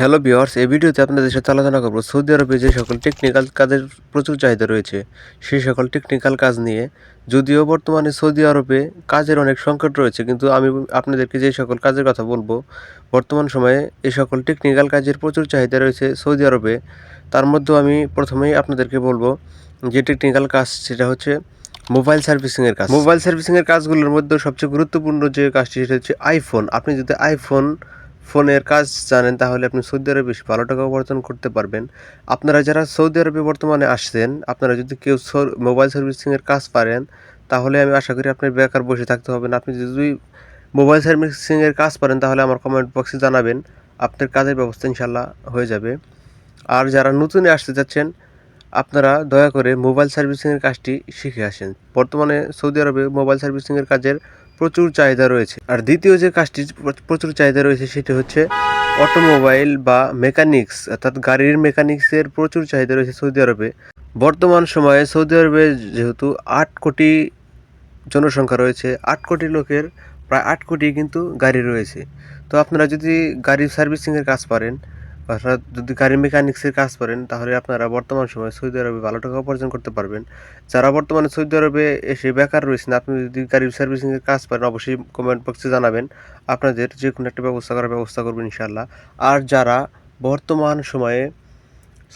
Hello viewers এই ভিডিওতে আপনাদের সাথে আলোচনা করব সৌদি আরবে যে সকল টেকনিক্যাল কাজের প্রচুর চাহিদা রয়েছে, সেই সকল টেকনিক্যাল কাজ নিয়ে। যদিও বর্তমানে সৌদি আরবে কাজের অনেক সংকট রয়েছে, কিন্তু আমি আপনাদেরকে যে সকল কাজের কথা বলব, বর্তমান সময়ে এই সকল টেকনিক্যাল কাজের প্রচুর চাহিদা রয়েছে সৌদি আরবে। তার মধ্যেও আমি প্রথমেই আপনাদেরকে বলব যে টেকনিক্যাল কাজ সেটা হচ্ছে মোবাইল সার্ভিসিংয়ের কাজ। মোবাইল সার্ভিসিংয়ের কাজগুলোর মধ্যে সবচেয়ে গুরুত্বপূর্ণ যে কাজটি সেটা হচ্ছে আইফোন আপনি যদি আইফোন ফোনের কাজ জানেন, তাহলে আপনি সৌদি আরবে বেশ ভালো টাকা উপার্জন করতে পারবেন। আপনারা যারা সৌদি আরবে বর্তমানে আসছেন, আপনারা যদি কেউ মোবাইল সার্ভিসিংয়ের কাজ পারেন, তাহলে আমি আশা করি আপনি বেকার বসে থাকতে হবে না। আপনি যদি মোবাইল সার্ভিসিংয়ের কাজ পারেন, তাহলে আমার কমেন্ট বক্সে জানাবেন। আপনার কাজের ব্যবস্থা ইনশাল্লাহ হয়ে যাবে। আর যারা নতুনে আসতে যাচ্ছেন, আপনারা দয়া করে মোবাইল সার্ভিসিংয়ের কাজটি শিখে আসেন। বর্তমানে সৌদি আরবে মোবাইল সার্ভিসিংয়ের কাজের প্রচুর চাহিদা রয়েছে। আর দ্বিতীয় যে কাজটি প্র- প্রচুর চাহিদা রয়েছে সেটি হচ্ছে অটোমোবাইল বা মেকানিক্স, অর্থাৎ গাড়ির মেকানিক্সের প্রচুর চাহিদা রয়েছে সৌদি আরবে। বর্তমান সময়ে সৌদি আরবে যেহেতু আট কোটি জনসংখ্যা রয়েছে, আট কোটি লোকের প্রায় আট কোটি কিন্তু গাড়ি রয়েছে। তো আপনারা যদি গাড়ির সার্ভিসিংয়ের কাজ পারেন অর্থাৎ যদি গাড়ি মেকানিক্সের কাজ করেন, তাহলে আপনারা বর্তমান সময়ে সৌদি আরবে ভালো টাকা উপার্জন করতে পারবেন। যারা বর্তমানে সৌদি আরবে এসে বেকার রয়েছেন, আপনি যদি গাড়ির সার্ভিসিংয়ের কাজ পারেন, অবশ্যই কমেন্ট বক্সে জানাবেন। আপনাদের যে কোনো একটা ব্যবস্থা করার ব্যবস্থা করবেন ইনশাল্লাহ আর যারা বর্তমান সময়ে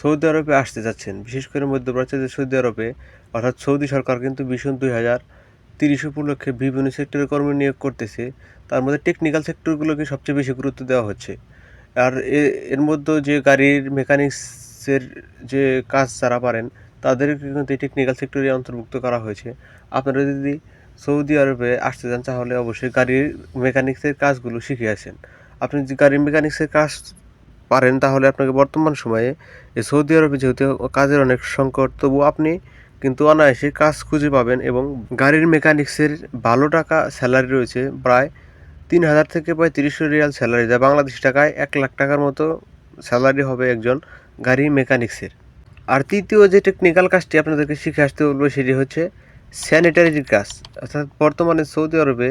সৌদি আরবে আসতে যাচ্ছেন, বিশেষ করে মধ্যপ্রাচ্যের সৌদি আরবে, অর্থাৎ সৌদি সরকার কিন্তু ভীষণ দুই হাজার তিরিশ উপলক্ষে বিভিন্ন সেক্টরে কর্মী নিয়োগ করতেছে। তার মধ্যে টেকনিক্যাল সেক্টরগুলোকে সবচেয়ে বেশি গুরুত্ব দেওয়া হচ্ছে। আর এর মধ্যে যে গাড়ির মেকানিক্সের যে কাজ যারা পারেন, তাদেরকে কিন্তু এই টেকনিক্যাল সেক্টরে অন্তর্ভুক্ত করা হয়েছে। আপনারা যদি সৌদি আরবে আসতে চান, তাহলে অবশ্যই গাড়ির মেকানিক্সের কাজগুলো শিখে আসেন। আপনি যদি গাড়ির মেকানিক্সের কাজ পারেন, তাহলে আপনাকে বর্তমান সময়ে এই সৌদি আরবে যেহেতু কাজের অনেক সংকট, তবু আপনি কিন্তু অনায়াসে কাজ খুঁজে পাবেন এবং গাড়ির মেকানিক্সের ভালো টাকা স্যালারি রয়েছে প্রায় তিন হাজার থেকে প্রায় তিরিশশো রিয়াল স্যালারি, যা বাংলাদেশি টাকায় এক লাখ টাকার মতো স্যালারি হবে একজন গাড়ি মেকানিক্সের। আর তৃতীয় যে টেকনিক্যাল কাজটি আপনাদেরকে শিখে আসতে বলব, সেটি হচ্ছে স্যানিটারির কাজ, অর্থাৎ বর্তমানে সৌদি আরবে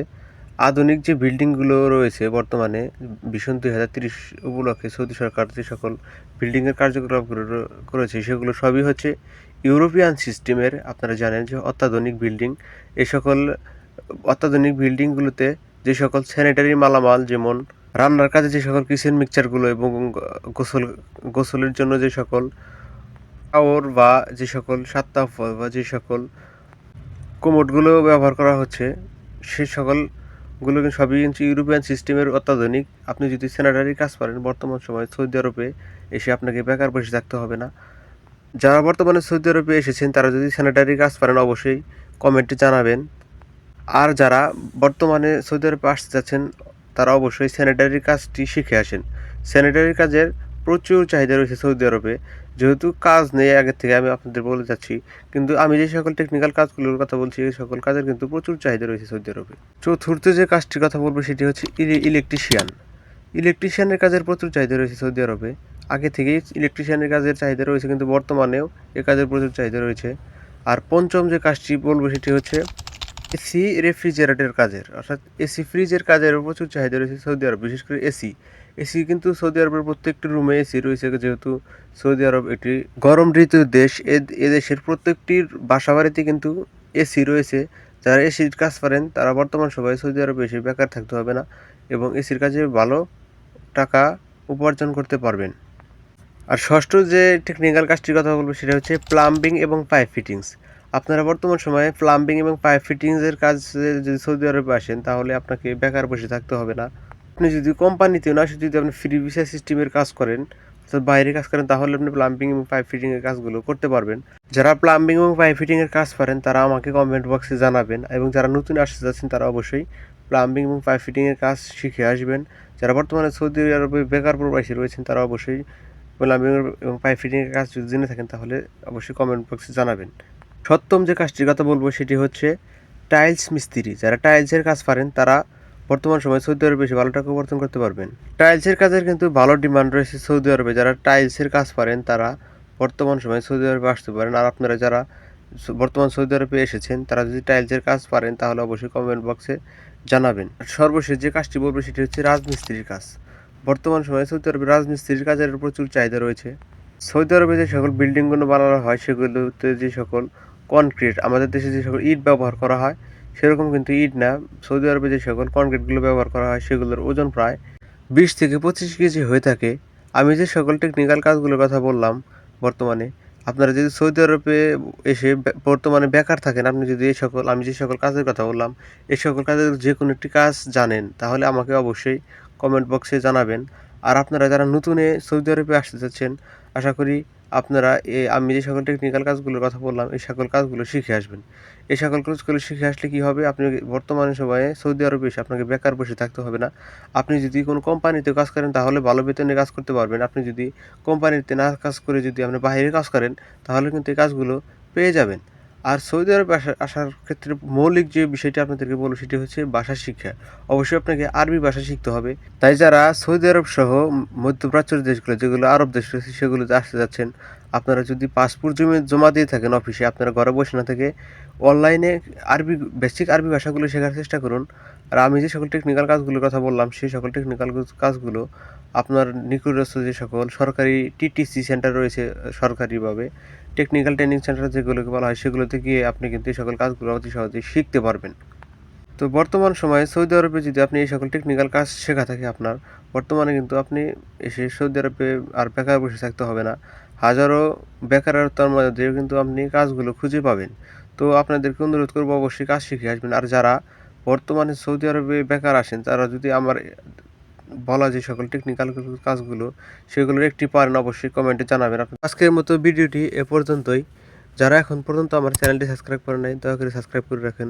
আধুনিক যে বিল্ডিংগুলো রয়েছে, বর্তমানে ভীষণ দুই হাজার তিরিশ উপলক্ষে সৌদি সরকার যে সকল বিল্ডিংয়ের কার্যকলাপ করেছে, সেগুলো সবই হচ্ছে ইউরোপিয়ান সিস্টেমের আপনারা জানেন যে অত্যাধুনিক বিল্ডিং এই সকল অত্যাধুনিক বিল্ডিংগুলোতে যে সকল স্যানিটারি মালামাল যেমন রান্নার কাজে যে সকল কিচেন মিক্সচারগুলো এবং গোসল, গোসলের জন্য যে সকল শাওয়ার বা যে সকল সাত্তা বা যে সকল কোমোডগুলো ব্যবহার করা হচ্ছে সেই সকলগুলো কিন্তু সবই কিন্তু ইউরোপিয়ান সিস্টেমের অত্যাধুনিক। আপনি যদি স্যানিটারি কাজ পারেন, বর্তমান সময়ে সৌদি আরবে এসে আপনাকে বেকার বসে থাকতে হবে না। যারা বর্তমানে সৌদি আরবে এসেছেন, তারা যদি স্যানিটারি কাজ পারেন, অবশ্যই কমেন্টে জানাবেন। আর যারা বর্তমানে সৌদি আরবে আসতে যাচ্ছেন, তারা অবশ্যই স্যানিটারি কাজটি শিখে আসেন। স্যানিটারি কাজের প্রচুর চাহিদা রয়েছে সৌদি আরবে। যেহেতু কাজ নেই, আগের থেকে আমি আপনাদের বলে যাচ্ছি। কিন্তু আমি যে সকল টেকনিক্যাল কাজগুলোর কথা বলছি, এই সকল কাজের কিন্তু প্রচুর চাহিদা রয়েছে সৌদি আরবে। চতুর্থ যে কাজটির কথা বলব, সেটি হচ্ছে ইলেকট্রিশিয়ান ইলেকট্রিশিয়ানের কাজের প্রচুর চাহিদা রয়েছে সৌদি আরবে। আগে থেকেই ইলেকট্রিশিয়ানের কাজের চাহিদা রয়েছে, কিন্তু বর্তমানেও এ কাজের প্রচুর চাহিদা রয়েছে। আর পঞ্চম যে কাজটি বলব, সেটি হচ্ছে এসি রেফ্রিজারেটর কাজের। অর্থাৎ এসি ফ্রিজের কাজের প্রচুর চাহিদা রয়েছে সৌদি আরব, বিশেষ করে এসি। এসি কিন্তু সৌদি আরবের প্রত্যেকটি রুমে এসি রয়েছে, যেহেতু সৌদি আরব একটি গরম ঋতুর দেশ, এ দেশের প্রত্যেকটির বাসা বাড়িতে কিন্তু এসি রয়েছে। যারা এসির কাজ পারেন তারা বর্তমান সময়ে সৌদি আরবে এসে বেকার থাকতে হবে না এবং এসির কাজে ভালো টাকা উপার্জন করতে পারবেন। আর ষষ্ঠ যে টেকনিক্যাল কাজটির কথা বলব সেটা হচ্ছে প্লাম্বিং এবং পাইপ ফিটিংস আপনারা বর্তমান সময়ে প্লাম্বিং এবং পাইপ ফিটিংসের কাজ যদি সৌদি আরবে আসেন, তাহলে আপনাকে বেকার বসে থাকতে হবে না। আপনি যদি কোম্পানিতে না, যদি আপনি ফ্রি ভিসা সিস্টেমের কাজ করেন, অর্থাৎ বাইরে কাজ করেন, তাহলে আপনি প্লাম্বিং এবং পাইপ ফিটিংয়ের কাজগুলো করতে পারবেন। যারা প্লাম্বিং এবং পাইপ ফিটিংয়ের কাজ পারেন তারা আমাকে কমেন্ট বক্সে জানাবেন এবং যারা নতুন আসতে যাচ্ছেন, তারা অবশ্যই প্লাম্বিং এবং পাইপ ফিটিংয়ের কাজ শিখে আসবেন। যারা বর্তমানে সৌদি আরবে বেকার প্রবাসী রয়েছেন, তারা অবশ্যই প্লাম্বিং এবং পাইপ ফিটিংয়ের কাজ যদি জেনে থাকেন, তাহলে অবশ্যই কমেন্ট বক্সে জানাবেন। সপ্তম যে কাজটির কথা বলব, সেটি হচ্ছে টাইলস মিস্ত্রি। যারা টাইলসের কাজ পারেন, তারা বর্তমান সময়ে সৌদি আরবে বেশি ভালো টাকা উপার্জন করতে পারবেন। টাইলসের কাজের কিন্তু ভালো ডিমান্ড রয়েছে সৌদি আরবে। যারা টাইলসের কাজ পারেন, তারা বর্তমান সময়ে সৌদি আরবে আসতে পারেন। আর আপনারা যারা বর্তমান সৌদি আরবে এসেছেন, তারা যদি টাইলসের কাজ পারেন, তাহলে অবশ্যই কমেন্ট বক্সে জানাবেন। সর্বশেষ যে কাজটি বলব, সেটি হচ্ছে রাজমিস্ত্রির কাজ। বর্তমান সময়ে সৌদি আরবে রাজমিস্ত্রির কাজের প্রচুর চাহিদা রয়েছে। সৌদি আরবে যে সকল বিল্ডিংগুলো বানানো হয়, সেগুলোতে যে সকল কনক্রিট আমাদের দেশে যে সকল ইট ব্যবহার করা হয়, সেরকম কিন্তু ইট না। সৌদি আরবে যে সকল কনক্রিটগুলো ব্যবহার করা হয়, সেগুলোর ওজন প্রায় বিশ থেকে পঁচিশ কেজি হয়ে থাকে। আমি যে সকল টেকনিক্যাল কাজগুলোর কথা বললাম বর্তমানে, আপনারা যদি সৌদি আরবে এসে বর্তমানে বেকার থাকেন, আপনি যদি এই সকল, আমি যে সকল কাজের কথা বললাম এই সকল কাজের যে কোনো একটি কাজ জানেন, তাহলে আমাকে অবশ্যই কমেন্ট বক্সে জানাবেন। আর আপনারা যারা নতুনে সৌদি আরবে আসতে চাচ্ছেন, আশা করি আপনারা এই আমি যে সকল টেকনিক্যাল কাজগুলোর কথা বললাম, এই সকল কাজগুলো শিখে আসবেন। এই সকল কাজগুলো শিখে আসলে কী হবে? আপনি বর্তমানে সময়ে সৌদি আরবে এসে আপনাকে বেকার বসে থাকতে হবে না। আপনি যদি কোনো কোম্পানিতে কাজ করেন, তাহলে ভালো বেতনে কাজ করতে পারবেন। আপনি যদি কোম্পানিতে না কাজ করে যদি আপনি বাইরে কাজ করেন, তাহলে কিন্তু এই কাজগুলো পেয়ে যাবেন। আর সৌদি আরবে আসা আসার ক্ষেত্রে মৌলিক যে বিষয়টি আপনাদেরকে বলব সেটি হচ্ছে ভাষা শিক্ষা। অবশ্যই আপনাকে আরবি ভাষা শিখতে হবে। তাই যারা সৌদি আরব সহ মধ্যপ্রাচ্যের দেশগুলো, যেগুলো আরব দেশ রয়েছে সেগুলোতে আসতে যাচ্ছেন, আপনারা যদি পাসপোর্ট জমে জমা দিয়ে থাকেন অফিসে আপনারা ঘরে বসে না থেকে অনলাইনে আরবি বেসিক আরবি ভাষাগুলো শেখার চেষ্টা করুন। আর আমি যে সকল টেকনিক্যাল কাজগুলোর কথা বললাম, সেই সকল টেকনিক্যাল কাজগুলো আপনার নিকটস্থ যে সকল সরকারি টিটিসি সেন্টার রয়েছে সরকারিভাবে টেকনিক্যাল ট্রেনিং সেন্টার যেগুলোকে বলা হয়, সেগুলোতে গিয়ে আপনি কিন্তু এই সকল কাজগুলো অতি সহজেই শিখতে পারবেন। তো বর্তমান সময়ে সৌদি আরবে যদি আপনি এই সকল টেকনিক্যাল কাজ শেখা থাকে আপনার, বর্তমানে কিন্তু আপনি এসে সৌদি আরবে আর বেকার বসে থাকতে হবে না। হাজারো বেকারত্বের মধ্যে কিন্তু আপনি কাজগুলো খুঁজে পাবেন। তো আপনাদেরকে অনুরোধ করব অবশ্যই কাজ শিখে আসবেন। আর যারা বর্তমানে সৌদি আরবে বেকার আসেন তারা যদি আমার বলা যে সকল টেকনিক্যাল কাজগুলো, সেগুলোর একটি পারেন অবশ্যই কমেন্টে জানাবেন। আপনি আজকের মতো ভিডিওটি এ পর্যন্তই। যারা এখন পর্যন্ত আমার চ্যানেলটি সাবস্ক্রাইব করে নাই, দয়া করে সাবস্ক্রাইব করে রাখেন।